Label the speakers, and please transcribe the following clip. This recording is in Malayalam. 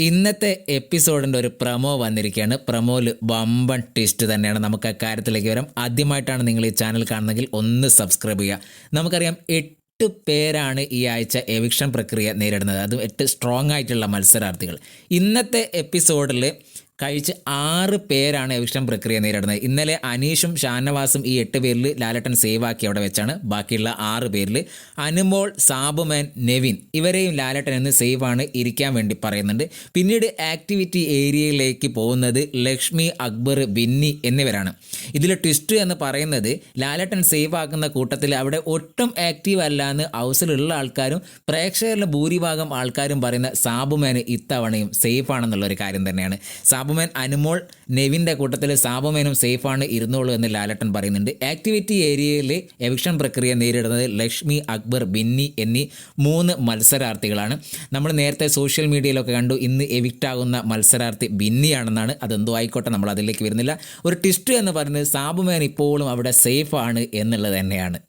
Speaker 1: ഇന്നത്തെ എപ്പിസോഡിന്റെ ഒരു പ്രമോ വന്നിരിക്കുകയാണ്. പ്രമോയിൽ വമ്പൻ ട്വിസ്റ്റ് തന്നെയാണ്. നമുക്ക് അക്കാര്യത്തിലേക്ക് വരാം. ആദ്യമായിട്ടാണ് നിങ്ങൾ ഈ ചാനൽ കാണുന്നതെങ്കിൽ ഒന്ന് സബ്സ്ക്രൈബ് ചെയ്യുക. നമുക്കറിയാം എട്ട് പേരാണ് ഈ ആഴ്ച എവിക്ഷൻ പ്രക്രിയ നേരിടുന്നത്. അതും എട്ട് സ്ട്രോങ് ആയിട്ടുള്ള മത്സരാർത്ഥികൾ. ഇന്നത്തെ എപ്പിസോഡിൽ കഴിച്ച് ആറ് പേരാണ് എവിക്ഷൻ പ്രക്രിയ നേരിടുന്നത്. ഇന്നലെ അനീഷും ഷാനവാസും ഈ എട്ട് പേരിൽ ലാലട്ടൻ സേവ് ആക്കി അവിടെ വെച്ചാണ്. ബാക്കിയുള്ള ആറ് പേരിൽ അനുമോൾ സാബുമാൻ നെവിൻ ഇവരെയും ലാലട്ടൻ എന്ന് സേവ് ആണ് ഇരിക്കാൻ വേണ്ടി പറയുന്നുണ്ട്. പിന്നീട് ആക്ടിവിറ്റി ഏരിയയിലേക്ക് പോകുന്നത് ലക്ഷ്മി അക്ബർ ബിന്നി എന്നിവരാണ്. ഇതിലെ ട്വിസ്റ്റ് എന്ന് പറയുന്നത് ലാലട്ടൻ സേവ് ആക്കുന്ന കൂട്ടത്തിൽ അവിടെ ഒട്ടും ആക്റ്റീവ് അല്ല എന്ന് ഹൗസിലുള്ള ആൾക്കാരും പ്രേക്ഷകരിലെ ഭൂരിഭാഗം ആൾക്കാരും പറയുന്ന സാബുമാൻ ഇത്തവണയും സേഫ് ആണെന്നുള്ള ഒരു കാര്യം തന്നെയാണ്. സാബുമാൻ അനുമോൾ നെവിന്റെ കൂട്ടത്തിൽ സാബുമേനും സേഫാണ് ഇരുന്നോളൂ എന്ന് ലാലട്ടൻ പറയുന്നുണ്ട്. ആക്ടിവിറ്റി ഏരിയയിലെ എവിക്ഷൻ പ്രക്രിയ നേരിടുന്നത് ലക്ഷ്മി അക്ബർ ബിന്നി എന്നീ മൂന്ന് മത്സരാർത്ഥികളാണ്. നമ്മൾ നേരത്തെ സോഷ്യൽ മീഡിയയിലൊക്കെ കണ്ടു ഇന്ന് എവിക്റ്റ് ആകുന്ന മത്സരാർത്ഥി ബിന്നിയാണെന്നാണ്. അതെന്തോ ആയിക്കോട്ടെ നമ്മൾ അതിലേക്ക് വരുന്നില്ല. ഒരു ട്വിസ്റ്റ് എന്ന് പറയുന്നത് സാബുമേൻ ഇപ്പോഴും അവിടെ സേഫാണ് എന്നുള്ളത് തന്നെയാണ്.